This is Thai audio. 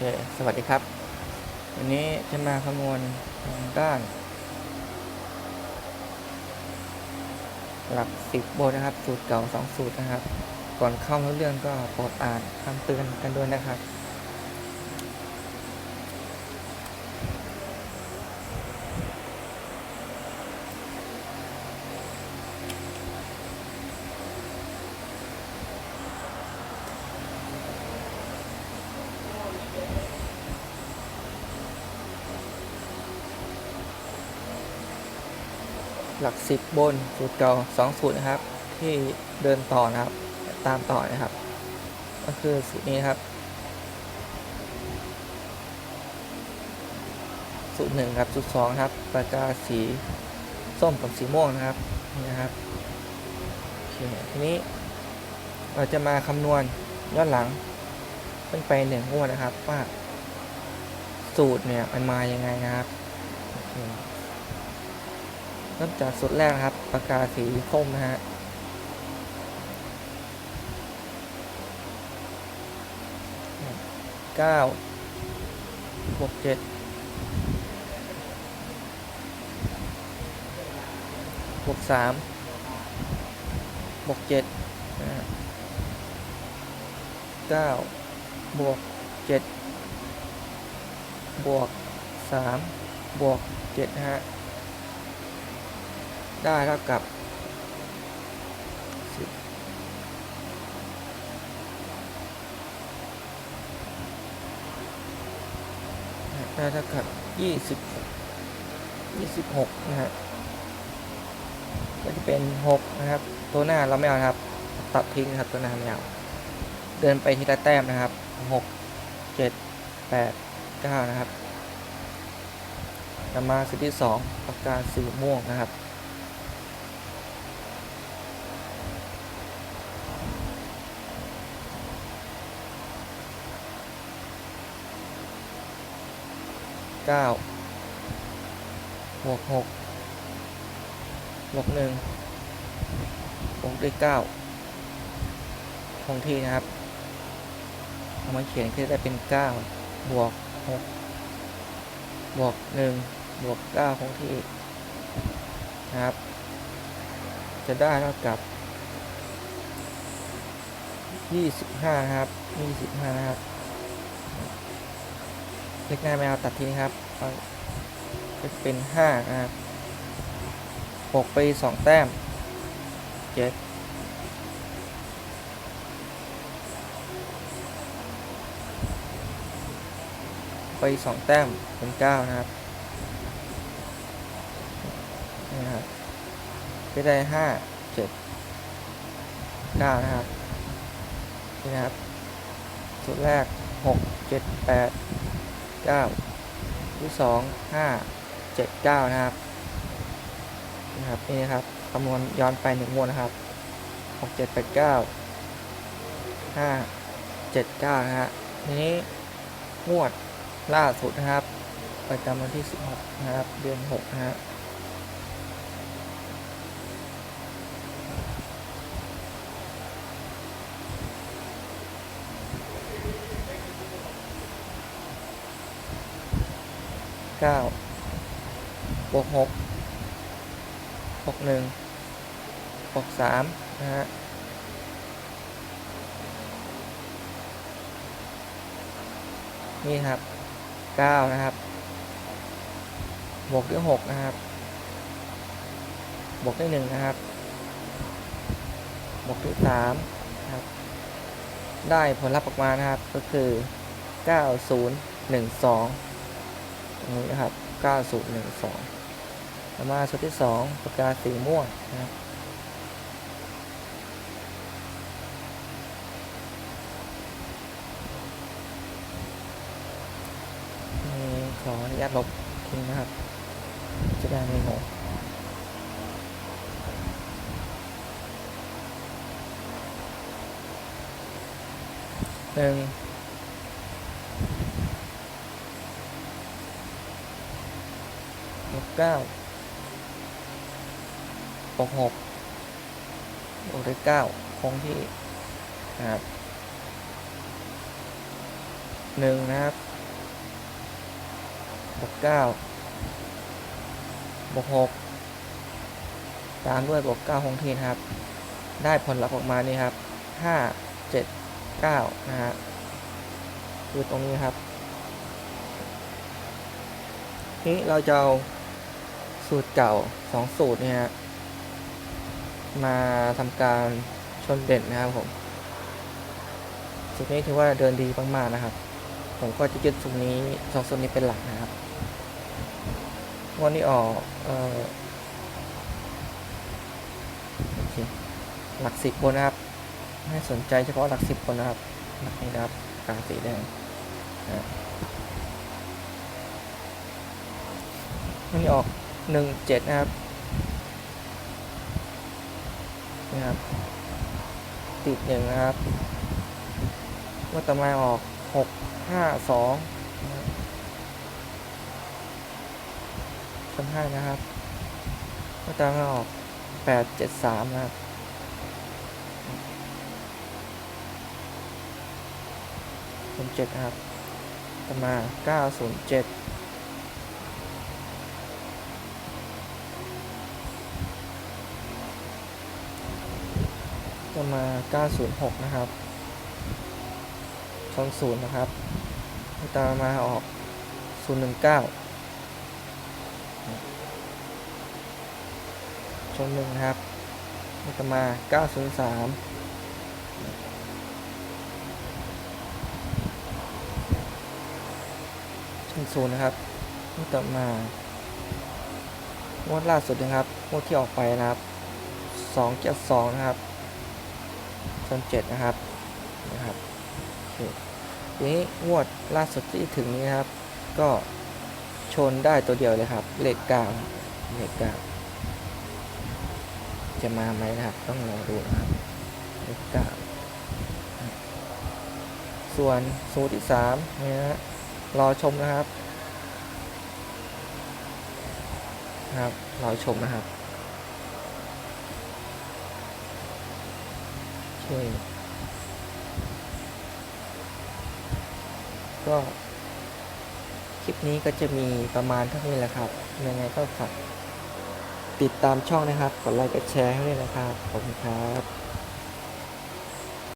เค สวัสดีครับ วันนี้จะมาคำนวณทางด้าน หลักสิบบนนะครับ สูตรเก่าสองสูตรนะครับ ก่อนเข้าเรื่องก็โปรดอ่านคำเตือนกันด้วยนะครับ หลักสิบบนสูตรเก่าสองสูตรนะครับ ที่เดินต่อนะครับ ตามต่อนะครับ ก็คือสูตรนี้ครับ สูตรหนึ่งครับสูตรสองครับปากกาสีส้มกับสีม่วงนะครับนี่นะครับโอเคทีนี้เราจะมาคำนวณย้อนหลังขึ้นไปหนึ่งงวดนะครับว่าสูตรเนี่ยมันมายังไงนะครับโอเค เริ่มจากสูตรแรกนะครับปากกาสีส้มนะฮะเก้าบวกเจ็ดบวกสามบวกเจ็ดเก้าบวกเจ็ดบวกสามบวกเจ็ดนะฮะ ได้เท่ากับได้เท่ากับยี่สิบยี่สิบหกนะฮะก็จะเป็นหกนะครับ ตัวหน้าเราไม่เอาครับ ตัดทิ้งครับตัวหน้าไม่เอาเดินไปทีละแต้มนะครับหกเจ็ดแปดเก้านะครับต่อมาสุดที่สองปากกาสีม่วงนะครับ เก้าบวกหกบวกหนึ่งบวกด้วยเก้าคงที่นะครับเอามาเขียนก็จะได้เป็นเก้าบวกหกบวกหนึ่งบวกเก้าคงที่นะครับ จะได้เท่ากับยี่สิบห้าครับยี่สิบห้านะครับ เล็กหน้าไม่เอาตัดทิ้งครับเอาจะเป็นห้าครับหกไปสองแต้มเจ็ดไปสองแต้มเป็นเก้านะครับนี่ครับก็ได้ห้าเจ็ดเก้านะครับนี่นะครับสูตรแรกหกเจ็ดแปด เก้าที่สองห้าเจ็ดเก้านะครับนะครับนี่นะครับคำนวณย้อนไปหนึ่งงวดนะครับหกเจ็ดแปดเก้าห้าเจ็ดเก้านะฮะทีนี้งวดล่าสุดนะครับ ประจำวันที่สิบหกนะครับ เดือนหกนะฮะ ก้าบวกหกบวกหนึ่งบวกสามนะฮะนี่ครับเก้านะครับบวกด้วยหกนะครับบวกด้วยหนึ่งนะครับบวกด้วยสามนะครับ ได้ผลลัพธ์ออกมานะครับก็คือเก้าศูนย์หนึ่งสอง นี้นะครับเก้าศูนย์หนึ่งสองต่อมาชุดที่สองปากกาสีม่วงนะครับนี่ขออนุญาตลบทิ้งนะครับ จะได้ไม่งงหนึ่ง บวกเก้าบวกหกบวกด้วยเก้าคงที่นะครับหนึ่งนะครับบวกเก้าบวกหกตามด้วยบวกเก้าคงที่นะครับ ได้ผลลัพธ์ออกมานี่ครับห้าเจ็ดเก้านะฮะคือตรงนี้ครับนี้เราจะเอา สูตรเก่าสองสูตรเนี่ยมาทำการชนเด่นนะครับผมสูตรนี้ถือว่าเดินดีมากๆนะครับ ผมก็จะยึดสูตรนี้สองสูตรนี้เป็นหลักนะครับวันนี้ออกเอ่อโอเคหลักสิบบนนะครับให้สนใจเฉพาะหลักสิบบนนะครับหลักนี้นะครับกาสีแดงนะวันนี้ออก 17 นะครับนะครับ ติด1นะครับว่าต่อมาออก 6 5 2ชั้น5นะครับว่าตำอมาออก 8 7 3 นะครัจ็ดครับต่อมา 907 จ็มาเก้าศูนะครับชนศูนย์นะครับต่อมาออกศูนย์หนึ่งเก้าชนหนึ่งนะครับต่อมาเก้าศูนย์สามชั้นศูนย์นะครับงวดต่อมางวดล่าสุดนะครับงวดที่ออกไปนะครับสองเจ็ดสองนะครับ ชนเจ็ดนะครับนะครับทีนี้งวดล่าสุดที่ถึงนี้ครับ ก็ชนได้ตัวเดียวเลยครับ เลขเก้าเลขเก้าจะมาไหมนะครับ ต้องรอดูนะครับเลขเก้าส่วนสูตรที่สามเนี่ยนะฮะรอชมนะครับนะครับรอชมนะครับ คก็คลิปนี้ก็จะมีประมาณเท่านี้แหละครับ ยังไงก็ฝากติดตามช่องนะครับ กดไลค์ กดแชร์ให้ด้วยนะครับ ขอบคุณครับ